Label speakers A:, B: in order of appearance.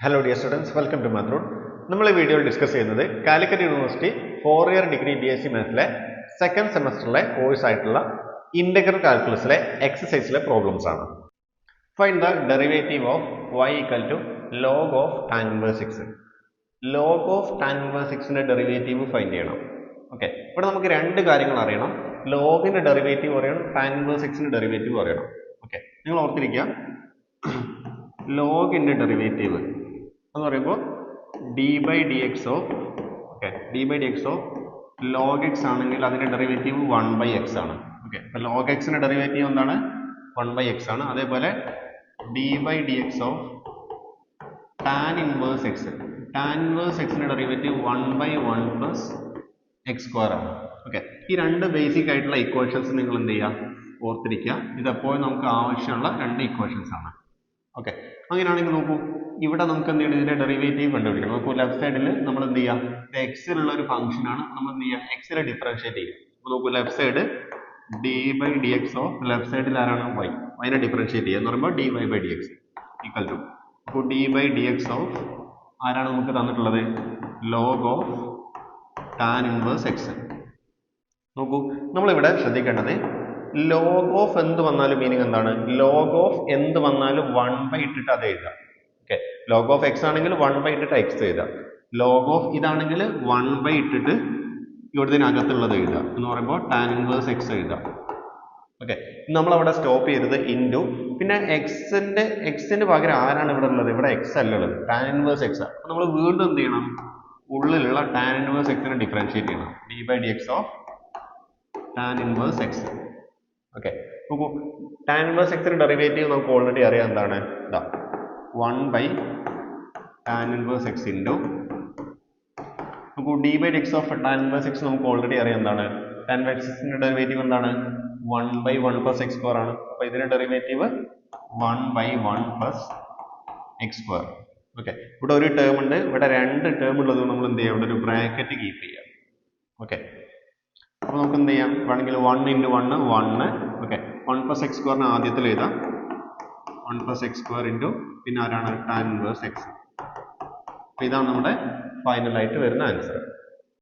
A: Hello dear students welcome to മാത്രൂൺ നമ്മൾ ഈ വീഡിയോയിൽ ഡിസ്കസ് ചെയ്യുന്നത് Calicut university four year degree B S C മാത്സിലെ second സെമസ്റ്ററിലെ കോഴ്സ് ആയിട്ടുള്ള ഇന്റഗ്രൽ കാൽക്കുലസിലെ എക്സസൈസിലെ പ്രോബ്ലംസ് ആണ്. Find the derivative of y equal to log of tan inverse six log of tan inverse സിക്സിന്റെ derivative find ചെയ്യണം. Okay ഇവിടെ നമുക്ക് രണ്ട് കാര്യങ്ങൾ അറിയണം. ലോഗിന്റെ ഡെറിവേറ്റീവ് അറിയണം ടാൻ ഇൻവേഴ്സ് സിക്സിന്റെ ഡെറിവേറ്റീവ് അറിയണം. ഓക്കെ നിങ്ങൾ ഓർത്തിരിക്കുക. ലോഗിന്റെ ഡെറിവേറ്റീവ് എന്ന് പറയുമ്പോൾ d by d x of okay d by d x of log x ആണെങ്കിൽ അതിന്റെ ഡെറിവേറ്റീവ് വൺ ബൈ എക്സ് ആണ്. ഓക്കെ അപ്പോൾ ലോഗ് എക്സിന്റെ ഡെറിവേറ്റീവ് എന്താണ്? വൺ ബൈ എക്സ് ആണ്. അതേപോലെ d by d x of tan inverse x tan inverse എക്സിന്റെ derivative one by one plus x square ആണ്. ഓക്കെ ഈ രണ്ട് ബേസിക് ആയിട്ടുള്ള ഇക്വേഷൻസ് നിങ്ങൾ എന്ത് ചെയ്യുക? ഓർത്തിരിക്കുക. ഇതെപ്പോഴും നമുക്ക് ആവശ്യമുള്ള രണ്ട് ഇക്വേഷൻസ് ആണ്. ഓക്കെ. അങ്ങനെയാണെങ്കിൽ നോക്കൂ. ഇവിടെ നമുക്ക് എന്ത് ചെയ്യണം? ഇതിന്റെ ഡെറിവേറ്റീവ് കണ്ടുപിടിക്കണം. നോക്കൂ ലെഫ്റ്റ് സൈഡിൽ നമ്മൾ എന്ത് എക്സ് എക്സിലുള്ള ഒരു ഫംഗ്ഷൻ ആണ്. നമ്മൾ എന്ത് ചെയ്യുക എക്സിനെ ഡിഫറൻഷിയേറ്റ് ചെയ്യുക അപ്പോൾ നോക്കൂ left side d by d x of left സൈഡിൽ ആരാണ് വൈ അതിനെ ഡിഫറൻഷിയേറ്റ് ചെയ്യുക എന്ന് പറയുമ്പോൾ d y by d x equal to അപ്പോൾ d by d x of ആരാണ് നമുക്ക് തന്നിട്ടുള്ളത്? Log of tan inverse x നോക്കൂ നമ്മളിവിടെ ശ്രദ്ധിക്കേണ്ടത് ലോഗ് ഓഫ് എന്ത് വന്നാലും മീനിങ് എന്താണ്? ലോഗ് ഓഫ് എന്ത് വന്നാലും വൺ ബൈ ഇട്ടിട്ട് അത് എഴുതാം ഓക്കെ ലോഗ് ഓഫ് എക്സ് ആണെങ്കിൽ വൺ ബൈ ഇട്ടിട്ട് എക്സ് എഴുതാം ലോഗ് ഓഫ് ഇതാണെങ്കിൽ വൺ ബൈ ഇട്ടിട്ട് ഇവിടുത്തിനകത്തുള്ളത് എഴുതാം എന്ന് പറയുമ്പോൾ ടാൻ ഇൻവേഴ്സ് എക്സ് എഴുതാം ഓക്കെ നമ്മളവിടെ സ്റ്റോപ്പ് ചെയ്തത് ഇന്റു പിന്നെ എക്സിന്റെ എക്സിന് പകരം ആരാണ് ഇവിടെ ഉള്ളത്? ഇവിടെ എക്സ് അല്ല ഉള്ളത്. ടാൻ ഇൻവേഴ്സ് എക്സ് അപ്പോൾ നമ്മൾ വീണ്ടും എന്ത് ചെയ്യണം? ഉള്ളിലുള്ള ടാൻ ഇൻവേഴ്സ് എക്സിനെ ഡിഫറൻഷിയേറ്റ് ചെയ്യണം. D by d x of tan inverse x okay നോക്കൂ. ടാൻ ഇൻവേഴ്സ് എക്സിന്റെ ഡെറിവേറ്റീവ് നമുക്ക് ഓൾറെഡി അറിയാം എന്താണ്? ഇതാ one by tan inverse x into നോക്കൂ d by x of tan inverse x നമുക്ക് ഓൾറെഡി അറിയാം എന്താണ്? ടാൻ ഇൻവേഴ്സ് എക്സിന്റെ ഡെറിവേറ്റീവ് എന്താണ്? One by one plus x square ആണ്. അപ്പോൾ ഇതിന്റെ derivative one by one plus x square okay ഇവിടെ ഒരു ടേം ഉണ്ട്. ഇവിടെ രണ്ട് ടേം ഉള്ളത് നമ്മൾ എന്ത് ചെയ്യാം? ഇവിടെ ഒരു ബ്രാക്കറ്റ് കീപ്പ് ചെയ്യാം. ഓക്കെ അപ്പോൾ നമുക്ക് എന്ത് ചെയ്യാം വേണമെങ്കിൽ one into one one okay one plus x സ്ക്വയറിന് ആദ്യത്തിൽ എഴുതാം. One plus x square into പിന്നെ ആരാണ്? ടാൻ ഇൻവേഴ്സ് എക്സ് അപ്പോൾ ഇതാണ് നമ്മുടെ ഫൈനലായിട്ട് വരുന്ന ആൻസർ